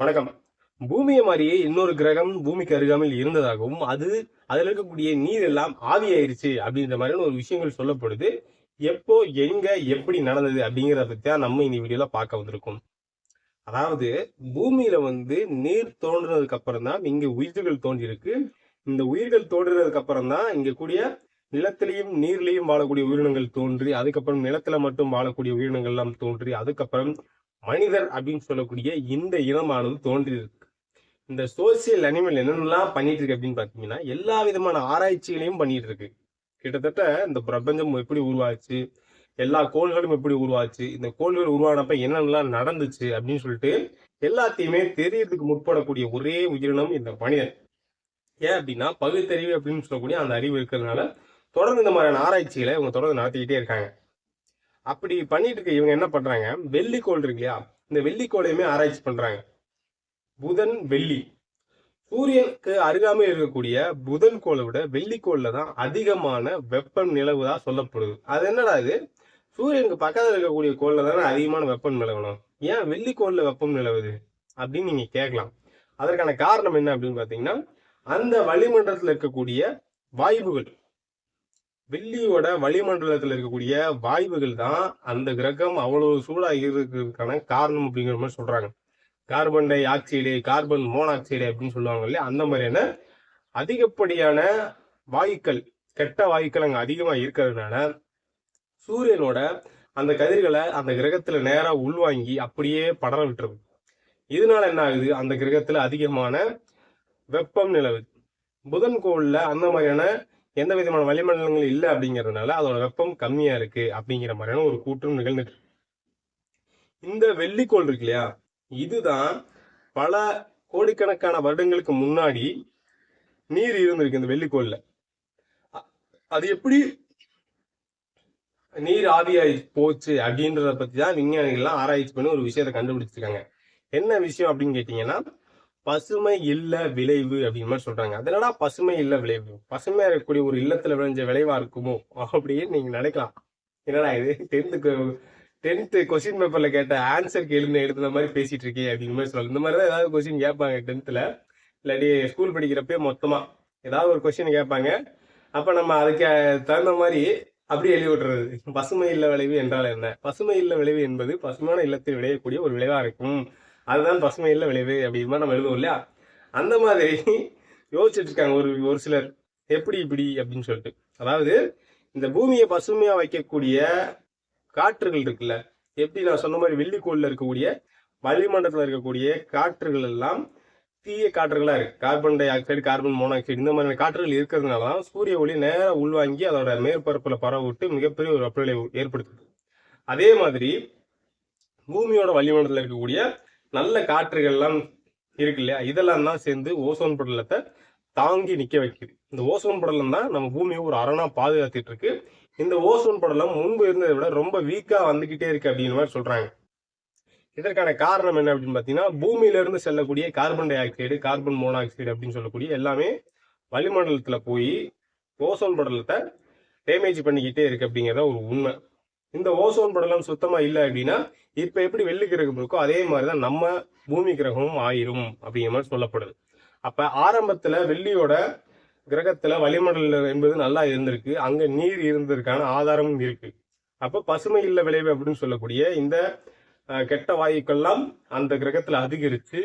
வணக்கம். பூமியை மாதிரியே இன்னொரு கிரகம் பூமிக்கு அருகாமையில் இருந்ததாகவும் அது அதுல இருக்கக்கூடிய நீர் எல்லாம் ஆவியாயிருச்சு அப்படின்ற மாதிரியான ஒரு விஷயங்கள் சொல்லப்படுது. எப்போ எங்க எப்படி நடந்தது அப்படிங்கிறத பத்தி தான் நம்ம இந்த வீடியோல பார்க்க வந்திருக்கோம். அதாவது பூமியில வந்து நீர் தோன்றினதுக்கு அப்புறம் தான் இங்க உயிர்கள் தோன்றியிருக்கு. இந்த உயிர்கள் தோன்றினதுக்கு அப்புறம் தான் இங்க கூடிய நிலத்திலையும் நீர்லையும் வாழக்கூடிய உயிரினங்கள் தோன்றி அதுக்கப்புறம் நிலத்துல மட்டும் வாழக்கூடிய உயிரினங்கள் எல்லாம் தோன்றி அதுக்கப்புறம் மனிதர் அப்படின்னு சொல்லக்கூடிய இந்த இனமானது தோன்றியிருக்கு. இந்த சோசியல் அனிமல் என்னென்னலாம் பண்ணிட்டு இருக்கு அப்படின்னு பார்த்தீங்கன்னா எல்லா விதமான ஆராய்ச்சிகளையும் பண்ணிட்டு இருக்கு கிட்டத்தட்ட இந்த பிரபஞ்சம் எப்படி உருவாச்சு எல்லா கோள்களும் எப்படி உருவாச்சு இந்த கோள்கள் உருவானப்ப என்னென்னலாம் நடந்துச்சு அப்படின்னு சொல்லிட்டு எல்லாத்தையுமே தெரியறதுக்கு முற்படக்கூடிய ஒரே உயிரினம் இந்த மனிதன். ஏன் அப்படின்னா பகுத்தறிவு அப்படின்னு சொல்லக்கூடிய அந்த அறிவு இருக்கிறதுனால தொடர்ந்து இந்த மாதிரியான ஆராய்ச்சிகளை இவங்க தொடர்ந்து நடத்திக்கிட்டே இருக்காங்க. அப்படி பண்ணிட்டு இருக்க இவங்க என்ன பண்றாங்க? வெள்ளிக்கோள் இருக்கு இல்லையா? இந்த வெள்ளிக்கோளையுமே ஆராய்ச்சி பண்றாங்க. புதன் வெள்ளி. சூரியனுக்கு அருகாமையில் இருக்கக்கூடிய புதன் கோளை விட வெள்ளிக்கோள்ல தான் அதிகமான வெப்பம் நிலவுதா சொல்லப்படுது. அது என்னடா இது? சூரியனுக்கு பக்கத்தில் இருக்கக்கூடிய கோள்ல தானே அதிகமான வெப்பம் நிலவணும். ஏன் வெள்ளிக்கோள்ல வெப்பம் நிலவுது? அப்படின்னு நீங்க கேட்கலாம். அதற்கான காரணம் என்ன அப்படின்னு பாத்தீங்கன்னா அந்த வளிமண்டலத்தில் இருக்கக்கூடிய வாயுகள் வெள்ளியோட வளிமண்டலத்தில் இருக்கக்கூடிய வாயுகள் தான் அந்த கிரகம் அவ்வளவு சூடாக இருக்கிறதுக்கான காரணம் அப்படிங்கிற மாதிரி சொல்றாங்க. Carbon dioxide carbon monoxide அப்படின்னு சொல்லுவாங்க இல்லையா? அந்த மாதிரியான அதிகப்படியான வாயுக்கள் கெட்ட வாயுக்கள் அங்கே அதிகமாக இருக்கிறதுனால சூரியனோட அந்த கதிர்களை அந்த கிரகத்துல நேராக உள்வாங்கி அப்படியே படர விட்டுருது. இதனால என்ன ஆகுது? அந்த கிரகத்துல அதிகமான வெப்பம் நிலவுது. புதன் கோளில் அந்த மாதிரியான எந்த விதமான வளிமண்டலங்கள் இல்லை அப்படிங்கறதுனால அதோட வெப்பம் கம்மியா இருக்கு அப்படிங்கிற மாதிரியான ஒரு கூற்றும் நிகழ்ந்துட்டு இந்த வெள்ளிக்கோள் இருக்கு இல்லையா? இதுதான் பல கோடிக்கணக்கான வருடங்களுக்கு முன்னாடி நீர் இருந்திருக்கு இந்த வெள்ளிக்கோள்ல. அது எப்படி நீர் ஆவியாகி போச்சு அப்படின்றத பத்தி தான் விஞ்ஞானிகள்லாம் ஆராய்ச்சி பண்ணி ஒரு விஷயத்தை கண்டுபிடிச்சிருக்காங்க. என்ன விஷயம் அப்படின்னு கேட்டீங்கன்னா பசுமை இல்ல விளைவு அப்படின்னு மாதிரி சொல்றாங்க. அதனடா பசுமை இல்ல விளைவு? பசுமையா இருக்கக்கூடிய ஒரு இல்லத்துல விளைஞ்ச விளைவா இருக்குமோ? அப்படின்னு நீங்க நினைக்கலாம். என்னடா இது? டென்த்துக்கு டென்த்து கொஸ்டின் பேப்பர்ல கேட்ட ஆன்சர் கேளுன்னு எழுதுன மாதிரி பேசிட்டு இருக்கே அப்படிங்கிற மாதிரி சொல்லலாம் இந்த மாதிரி தான் ஏதாவது கொஸ்டின் கேட்பாங்க டென்த்துல இல்லாட்டி ஸ்கூல் படிக்கிறப்பே மொத்தமா ஏதாவது ஒரு கொஸ்டின் கேட்பாங்க. அப்ப நம்ம அதுக்கு தகுந்த மாதிரி அப்படி எழுதி விட்டுறது. பசுமை இல்ல விளைவு என்றால் என்ன? பசுமை இல்ல விளைவு என்பது பசுமையான இல்லத்தில் விளையக்கூடிய ஒரு விளைவா இருக்கும். அதுதான் பசுமை இல்ல விளைவு அப்படிமா நம்ம எழுதுவோம் இல்லையா? அந்த மாதிரி யோசிச்சுட்டு இருக்காங்க ஒரு ஒரு சிலர். எப்படி இப்படி அப்படின்னு சொல்லிட்டு. அதாவது இந்த பூமியை பசுமையாக வைக்கக்கூடிய காற்றுகள் இருக்குல்ல எப்படி நான் சொன்ன மாதிரி வெள்ளிக்கோளில் இருக்கக்கூடிய வளிமண்டலத்தில் இருக்கக்கூடிய காற்றுகள் எல்லாம் தீய காற்றுகளாக இருக்குது carbon dioxide carbon monoxide இந்த மாதிரியான காற்றுகள் இருக்கிறதுனால தான் சூரிய ஒளி நேராக உள்வாங்கி அதோட மேற்பரப்பில் பரவிட்டு மிகப்பெரிய ஒரு வெப்பநிலை ஏற்படுத்துது. அதே மாதிரி பூமியோட வளிமண்டலத்தில் இருக்கக்கூடிய நல்ல காற்றுகள்லாம் இருக்கு இல்லையா? இதெல்லாம் தான் சேர்ந்து ஓசோன் படலத்தை தாங்கி நிற்க வைக்குது. இந்த ஓசோன் படலம் தான் நம்ம பூமியை ஒரு அரணா பாதுகாத்துட்டு இருக்கு. இந்த ஓசோன் படலம் முன்பு இருந்ததை விட ரொம்ப வீக்கா வந்துகிட்டே இருக்கு அப்படிங்கிற மாதிரி சொல்றாங்க. இதற்கான காரணம் என்ன அப்படின்னு பார்த்தீங்கன்னா பூமியில இருந்து செல்லக்கூடிய carbon dioxide carbon monoxide அப்படின்னு சொல்லக்கூடிய எல்லாமே வளிமண்டலத்தில் போய் ஓசோன் படலத்தை டேமேஜ் பண்ணிக்கிட்டே இருக்கு அப்படிங்கிறத ஒரு உண்மை. இந்த ஓசோன் படலம் சுத்தமா இல்லை அப்படின்னா இப்ப எப்படி வெள்ளி கிரகம் இருக்கோ அதே மாதிரிதான் நம்ம பூமி கிரகமும் ஆயிரும் அப்படிங்கிற மாதிரி சொல்லப்படுது. அப்ப ஆரம்பத்துல வெள்ளியோட கிரகத்துல வளிமண்டல என்பது நல்லா இருந்திருக்கு. அங்க நீர் இருந்ததுக்கான ஆதாரமும் இருக்கு. அப்ப பசுமை இல்ல விளைவு அப்படின்னு சொல்லக்கூடிய இந்த கெட்ட வாயுக்கள்லாம் அந்த கிரகத்துல அதிகரிச்சு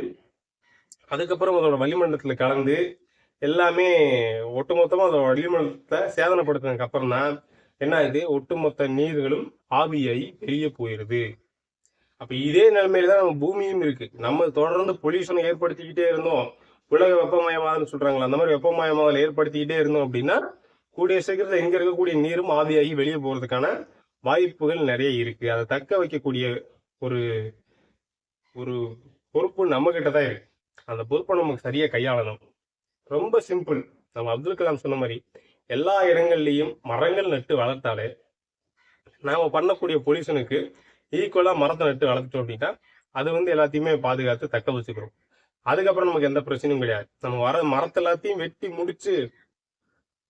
அதுக்கப்புறம் அதோட வளிமண்டலத்துல கலந்து எல்லாமே ஒட்டுமொத்தமா அதோட வளிமண்டலத்தை சேதனப்படுத்தினதுக்கு அப்புறம் தான் என்ன ஆகுது ஒட்டுமொத்த நீர்களும் ஆவியாகி வெளியே போயிருது. அப்ப இதே நிலைமையில தான் நம்ம பூமியும் இருக்கு. நம்ம தொடர்ந்து பொல்யூஷனை ஏற்படுத்திக்கிட்டே இருந்தோம். உலக வெப்பமயமாதல் சொல்றாங்களா அந்த மாதிரி வெப்பமயமாதல் ஏற்படுத்திக்கிட்டே இருந்தோம் அப்படின்னா கூடிய சீக்கிரத்துல இங்க இருக்கக்கூடிய நீரும் ஆவியாகி வெளியே போறதுக்கான வாய்ப்புகள் நிறைய இருக்கு. அதை தக்க வைக்கக்கூடிய ஒரு ஒரு பொறுப்பு நம்ம கிட்ட தான் இருக்கு. அந்த பொறுப்பை நமக்கு சரியா கையாளணும். ரொம்ப சிம்பிள் நம்ம அப்துல் கலாம் சொன்ன மாதிரி எல்லா இடங்கள்லையும் மரங்கள் நட்டு வளர்த்தாலே நாம பண்ணக்கூடிய பொல்யூஷனுக்கு ஈக்குவலா மரத்தை நட்டு வளர்த்துட்டோம் அப்படின்னா அது வந்து எல்லாத்தையுமே பாதுகாத்து தக்க வச்சுக்கிறோம். அதுக்கப்புறம் நமக்கு எந்த பிரச்சனையும் கிடையாது. நம்ம வர மரத்தை எல்லாத்தையும் வெட்டி முடிச்சு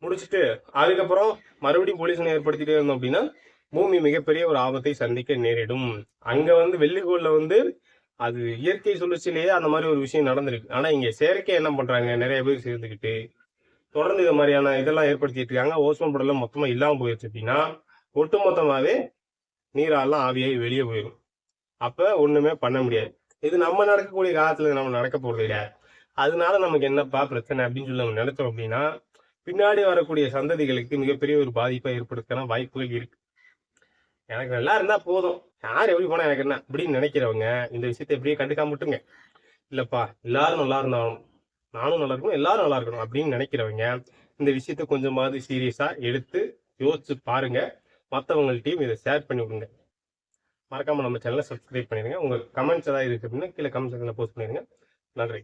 முடிச்சுட்டு அதுக்கப்புறம் மறுபடியும் பொல்யூஷனை ஏற்படுத்திட்டே இருந்தோம் அப்படின்னா பூமி மிகப்பெரிய ஒரு ஆபத்தை சந்திக்க நேரிடும். அங்க வந்து வெள்ளிக்கோள்ல வந்து அது இயற்கை சுழற்சியிலேயே அந்த மாதிரி ஒரு விஷயம் நடந்திருக்கு. ஆனா இங்க செயற்கை என்ன பண்றாங்க? நிறைய பேர் சேர்ந்துக்கிட்டு தொடர்ந்து இது மாதிரியான இதெல்லாம் ஏற்படுத்திட்டு இருக்காங்க. ஓசோன் படலம் மொத்தமா இல்லாம போயிடுச்சு அப்படின்னா ஒட்டுமொத்தமாவே நீராலாம் ஆவியாகி வெளியே போயிடும். அப்ப ஒண்ணுமே பண்ண முடியாது. இது நம்ம நடக்கக்கூடிய காலத்துல நம்ம நடக்க போறது கிடையாது அதனால நமக்கு என்னப்பா பிரச்சனை அப்படின்னு சொல்லி நம்ம நினைச்சோம் அப்படின்னா பின்னாடி வரக்கூடிய சந்ததிகளுக்கு மிகப்பெரிய ஒரு பாதிப்பை ஏற்படுத்தான வாய்ப்புகள் இருக்கு. எனக்கு நல்லா இருந்தா போதும். யார் எப்படி போனா எனக்கு என்ன அப்படின்னு நினைக்கிறவங்க இந்த விஷயத்தை எப்படியே கண்டுக்காம விட்டுருங்க. இல்லப்பா எல்லாரும் நல்லா இருந்தாலும் நானும் நல்லா இருக்கணும் எல்லாரும் நல்லா இருக்கணும் அப்படின்னு நினைக்கிறவங்க இந்த விஷயத்த கொஞ்சமாவது சீரியஸா எடுத்து யோசிச்சு பாருங்க. மற்றவங்கள்ட்டையும் இதை ஷேர் பண்ணி விடுங்க. மறக்காம நம்ம சேனலை சப்ஸ்கிரைப் பண்ணிடுங்க. உங்கள் கமெண்ட்ஸ் ஏதாவது இருக்கு அப்படின்னா கீழே கமெண்ட் செக்ஷனில் போஸ்ட் பண்ணிடுங்க. நன்றி.